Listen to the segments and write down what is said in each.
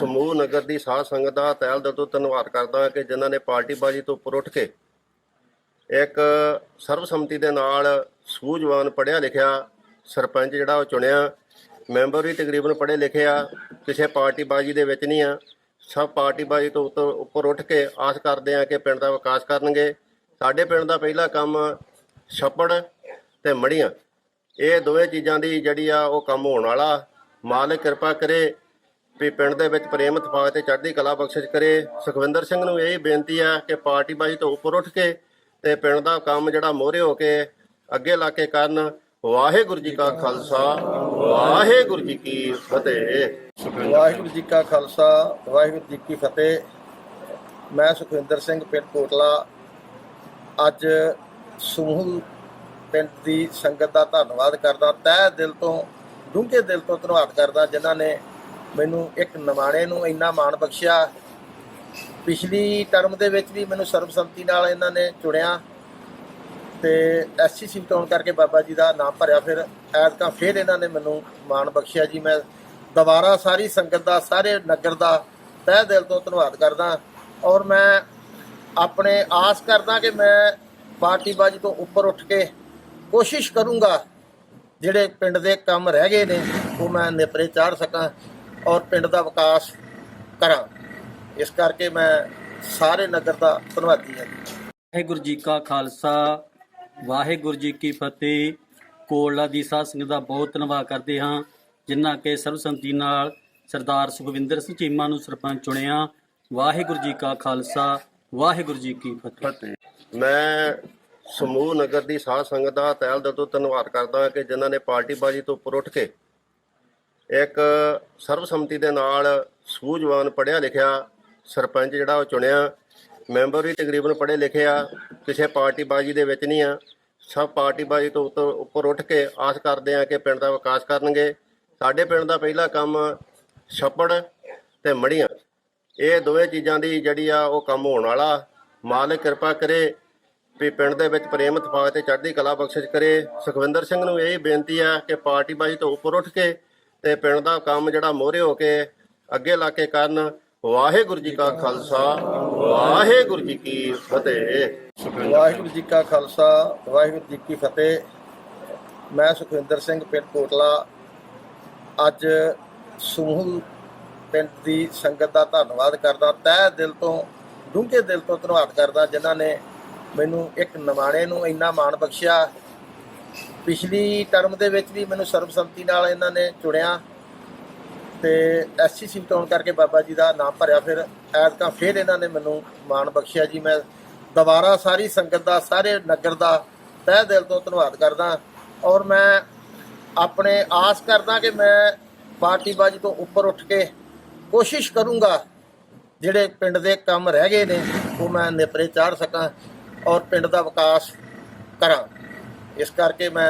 ਸਮੂਹ ਨਗਰ ਦੀ ਸਾਧ ਸੰਗਤ ਦਾ ਤਹਿਲ ਦਿਲ ਤੋਂ ਧੰਨਵਾਦ ਕਰਦਾ ਹਾਂ ਕਿ ਜਿਨ੍ਹਾਂ ਨੇ ਪਾਰਟੀਬਾਜ਼ੀ ਤੋਂ ਉੱਪਰ ਉੱਠ ਕੇ ਇੱਕ ਸਰਬਸੰਮਤੀ ਦੇ ਨਾਲ ਸੂਝਵਾਨ ਪੜ੍ਹਿਆ ਲਿਖਿਆ ਸਰਪੰਚ ਜਿਹੜਾ ਉਹ ਚੁਣਿਆ, ਮੈਂਬਰ ਵੀ ਤਕਰੀਬਨ ਪੜ੍ਹੇ ਲਿਖੇ ਆ, ਕਿਸੇ ਪਾਰਟੀਬਾਜ਼ੀ ਦੇ ਵਿੱਚ ਨਹੀਂ ਆ। ਸਭ ਪਾਰਟੀਬਾਜ਼ੀ ਤੋਂ ਉੱਤੋਂ ਉੱਪਰ ਉੱਠ ਕੇ ਆਸ ਕਰਦੇ ਆ ਕਿ ਪਿੰਡ ਦਾ ਵਿਕਾਸ ਕਰਨਗੇ। ਸਾਡੇ ਪਿੰਡ ਦਾ ਪਹਿਲਾ ਕੰਮ ਛੱਪੜ ਤੇ ਮੜੀਆਂ ਇਹ ਦੋਵੇਂ ਚੀਜ਼ਾਂ ਦੀ ਜਿਹੜੀ ਆ ਉਹ ਕੰਮ ਹੋਣ ਵਾਲਾ। ਮਾਲਕ ਕਿਰਪਾ ਕਰੇ ਵੀ ਪਿੰਡ ਦੇ ਵਿੱਚ ਪ੍ਰੇਮ ਇਤਫਾਕ ਤੇ ਚੜ੍ਹਦੀ ਕਲਾ ਬਖਸ਼ਿਸ਼ ਕਰੇ। ਸੁਖਵਿੰਦਰ ਸਿੰਘ ਨੂੰ ਇਹ ਬੇਨਤੀ ਹੈ ਕਿ ਪਾਰਟੀਬਾਜ਼ੀ ਤੋਂ ਉੱਪਰ ਉੱਠ ਕੇ ਤੇ ਪਿੰਡ ਦਾ ਕੰਮ ਜਿਹੜਾ ਮੋਹਰੇ ਹੋ ਕੇ ਅੱਗੇ ਲਾ ਕੇ ਕਰਨ। ਵਾਹਿਗੁਰੂ ਜੀ ਕਾ ਖਾਲਸਾ, ਵਾਹਿਗੁਰੂ ਜੀ ਕੀ ਫਤਿਹ। ਵਾਹਿਗੁਰੂ ਜੀ ਕਾ ਖਾਲਸਾ, ਵਾਹਿਗੁਰੂ ਜੀ ਕੀ ਫਤਿਹ। ਮੈਂ ਸੁਖਵਿੰਦਰ ਸਿੰਘ ਪਿੰਡ ਕੋਟਲਾ। ਅੱਜ ਸਮੂਹ ਪਿੰਡ ਦੀ ਸੰਗਤ ਦਾ ਧੰਨਵਾਦ ਕਰਦਾ। ਤਹਿ ਦਿਲ ਤੋਂ, ਡੂੰਘੇ ਦਿਲ ਤੋਂ ਧੰਨਵਾਦ ਕਰਦਾ ਜਿਨ੍ਹਾਂ ਨੇ ਮੈਨੂੰ ਇੱਕ ਨਿਮਾਣੇ ਨੂੰ ਇੰਨਾ ਮਾਣ ਬਖਸ਼ਿਆ। ਪਿਛਲੀ ਟਰਮ ਦੇ ਵਿੱਚ ਵੀ ਮੈਨੂੰ ਸਰਬਸੰਮਤੀ ਨਾਲ ਇਹਨਾਂ ਨੇ ਚੁਣਿਆ ਤੇ ਐਸਸੀ ਸੀਟ ਹੋਣ ਕਰਕੇ ਬਾਬਾ ਜੀ ਦਾ ਨਾਮ ਭਰਿਆ। ਫਿਰ ਐਤਕਾਂ ਫਿਰ ਇਹਨਾਂ ਨੇ ਮੈਨੂੰ ਮਾਣ ਬਖਸ਼ਿਆ ਜੀ। ਮੈਂ ਦੁਬਾਰਾ ਸਾਰੀ ਸੰਗਤ ਦਾ, ਸਾਰੇ ਨਗਰ ਦਾ ਤਹਿ ਦਿਲ ਤੋਂ ਧੰਨਵਾਦ ਕਰਦਾ। ਔਰ ਮੈਂ ਆਪਣੇ ਆਸ ਕਰਦਾ ਕਿ ਮੈਂ ਪਾਰਟੀਬਾਜ਼ੀ ਤੋਂ ਉੱਪਰ ਉੱਠ ਕੇ ਕੋਸ਼ਿਸ਼ ਕਰੂੰਗਾ, ਜਿਹੜੇ ਪਿੰਡ ਦੇ ਕੰਮ ਰਹਿ ਗਏ ਨੇ, ਉਹ ਮੈਂ ਨਿਪਰੇ ਚਾੜ ਸਕਾਂ। ਔਰ ਪਿੰਡ ਦਾ ਵਿਕਾਸ ਕਰਾਂ। ਇਸ ਕਰਕੇ ਮੈਂ ਸਾਰੇ ਨਗਰ ਦਾ ਧੰਨਵਾਦੀ ਹਾਂ। ਵਾਹਿਗੁਰੂ ਜੀ ਕਾ ਖਾਲਸਾ ਵਾਹਿਗੁਰੂ ਜੀ ਕੀ ਫਤਿਹ। ਕੋਲਾ ਦੀ ਸਾਧ ਸੰਗਤ ਦਾ ਬਹੁਤ ਧੰਨਵਾਦ ਕਰਦੇ ਹਾਂ ਜਿਨ੍ਹਾਂ ਕੇ ਸਰਬਸੰਮਤੀ ਨਾਲ ਸਰਦਾਰ ਸੁਖਵਿੰਦਰ ਸਿੰਘ ਚੀਮਾ ਨੂੰ ਸਰਪੰਚ ਚੁਣਿਆ। ਵਾਹਿਗੁਰੂ ਜੀ ਕਾ ਖਾਲਸਾ ਵਾਹਿਗੁਰੂ ਜੀ ਕੀ ਫਤਿਹ। ਮੈਂ ਸਮੂਹ ਨਗਰ ਦੀ ਸਾਧ ਸੰਗਤ ਦਾ ਤਹਿਲ ਦਿਲ ਤੋਂ ਧੰਨਵਾਦ ਕਰਦਾ ਹਾਂ ਕਿ ਜਿਨ੍ਹਾਂ ਨੇ ਪਾਰਟੀਬਾਜ਼ੀ ਤੋਂ ਉੱਪਰ ਉੱਠ ਕੇ ਇੱਕ ਸਰਬਸੰਮਤੀ ਦੇ ਨਾਲ ਸੂਝਵਾਨ ਪੜ੍ਹਿਆ ਲਿਖਿਆ ਸਰਪੰਚ ਜਿਹੜਾ ਉਹ ਚੁਣਿਆ, ਮੈਂਬਰ ਵੀ ਤਕਰੀਬਨ ਪੜ੍ਹੇ ਲਿਖੇ ਆ, ਕਿਸੇ ਪਾਰਟੀਬਾਜ਼ੀ ਦੇ ਵਿੱਚ ਨਹੀਂ ਆ। ਸਭ ਪਾਰਟੀਬਾਜ਼ੀ ਤੋਂ ਉੱਤੋਂ ਉੱਪਰ ਉੱਠ ਕੇ ਆਸ ਕਰਦੇ ਆ ਕਿ ਪਿੰਡ ਦਾ ਵਿਕਾਸ ਕਰਨਗੇ। ਸਾਡੇ ਪਿੰਡ ਦਾ ਪਹਿਲਾ ਕੰਮ ਛੱਪੜ ਤੇ ਮੜੀਆਂ ਇਹ ਦੋਵੇਂ ਚੀਜ਼ਾਂ ਦੀ ਜਿਹੜੀ ਆ ਉਹ ਕੰਮ ਹੋਣ ਵਾਲਾ। ਮਾਲਕ ਕਿਰਪਾ ਕਰੇ ਵੀ ਪਿੰਡ ਦੇ ਵਿੱਚ ਪ੍ਰੇਮ ਇਤਫਾਕ ਤੇ ਚੜ੍ਹਦੀ ਕਲਾ ਬਖਸ਼ਿਸ਼ ਕਰੇ। ਸੁਖਵਿੰਦਰ ਸਿੰਘ ਨੂੰ ਇਹ ਬੇਨਤੀ ਆ ਕਿ ਪਾਰਟੀਬਾਜ਼ੀ ਤੋਂ ਉੱਪਰ ਉੱਠ ਕੇ ਤੇ ਪਿੰਡ ਦਾ ਕੰਮ ਜਿਹੜਾ ਮੋਹਰੇ ਹੋ ਕੇ ਅੱਗੇ ਲਾ ਕੇ ਕਰਨ, ਵਾਹਿਗੁਰੂ ਜੀ ਕਾ ਖਾਲਸਾ, ਵਾਹਿਗੁਰੂ ਜੀ ਕੀ ਫਤਿਹ। ਵਾਹਿਗੁਰੂ ਜੀ ਕਾ ਖਾਲਸਾ, ਵਾਹਿਗੁਰੂ ਜੀ ਕੀ ਫਤਿਹ। ਮੈਂ ਸੁਖਵਿੰਦਰ ਸਿੰਘ ਪਿੰਡ ਕੋਟਲਾ। ਅੱਜ ਸਮੂਹ ਪਿੰਡ ਦੀ ਸੰਗਤ ਦਾ ਧੰਨਵਾਦ ਕਰਦਾ, ਤਹਿ ਦਿਲ ਤੋਂ, ਡੂੰਘੇ ਦਿਲ ਤੋਂ ਧੰਨਵਾਦ ਕਰਦਾ, ਜਿਨ੍ਹਾਂ ਨੇ ਮੈਨੂੰ ਇੱਕ ਨਿਮਾਣੇ ਨੂੰ ਇੰਨਾ ਮਾਣ ਬਖਸ਼ਿਆ ਪਿਛਲੀ ਟਰਮ ਦੇ ਵਿੱਚ ਵੀ ਮੈਨੂੰ ਸਰਬਸੰਮਤੀ ਨਾਲ ਇਹਨਾਂ ਨੇ ਚੁਣਿਆ ਤੇ ਐਸਸੀ ਸੀਟ ਹੋਣ ਕਰਕੇ ਬਾਬਾ ਜੀ ਦਾ ਨਾਮ ਭਰਿਆ। ਫਿਰ ਐਤਕਾਂ ਫਿਰ ਇਹਨਾਂ ਨੇ ਮੈਨੂੰ ਮਾਣ ਬਖਸ਼ਿਆ ਜੀ। ਮੈਂ ਦੁਬਾਰਾ ਸਾਰੀ ਸੰਗਤ ਦਾ, ਸਾਰੇ ਨਗਰ ਦਾ ਤਹਿ ਦਿਲ ਤੋਂ ਧੰਨਵਾਦ ਕਰਦਾ। ਔਰ ਮੈਂ ਆਪਣੇ ਆਸ ਕਰਦਾ ਕਿ ਮੈਂ ਪਾਰਟੀਬਾਜ਼ੀ ਤੋਂ ਉੱਪਰ ਉੱਠ ਕੇ ਕੋਸ਼ਿਸ਼ ਕਰੂੰਗਾ, ਜਿਹੜੇ ਪਿੰਡ ਦੇ ਕੰਮ ਰਹਿ ਗਏ ਨੇ, ਉਹ ਮੈਂ ਨਿਪਰੇ ਚਾੜ ਸਕਾਂ ਔਰ ਪਿੰਡ ਦਾ ਵਿਕਾਸ ਕਰਾਂ। ਇਸ ਕਰਕੇ ਮੈਂ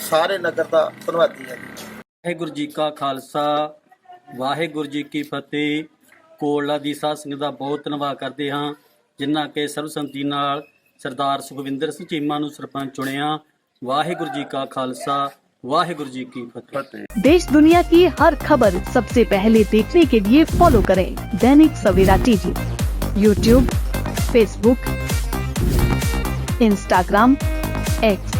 ਸਾਰੇ ਨਗਰ ਦਾ ਧੰਨਵਾਦੀ ਹਾਂ ਵਾਹਿਗੁਰੂ ਜੀ ਕਾ ਖਾਲਸਾ ਵਾਹਿਗੁਰੂ ਜੀ ਕੀ ਫਤਿਹ ਕੋਲਾ ਦੀ ਸਾਧ ਸੰਗਤ ਦਾ ਬਹੁਤ ਧੰਨਵਾਦ ਕਰਦੇ ਹਾਂ ਜਿਨ੍ਹਾਂ ਕੇ ਸਰਬਸੰਮਤੀ ਨਾਲ ਸਰਦਾਰ ਸੁਖਵਿੰਦਰ ਸਿੰਘ ਚੀਮਾ ਨੂੰ ਸਰਪੰਚ ਚੁਣਿਆ ਵਾਹਿਗੁਰੂ ਜੀ ਕਾ ਖਾਲਸਾ ਵਾਹਿਗੁਰੂ ਜੀ ਕੀ ਫਤਿਹ देश दुनिया की हर खबर सबसे पहले देखने के लिए फॉलो करें Dainik Savera TV YouTube Facebook Instagram X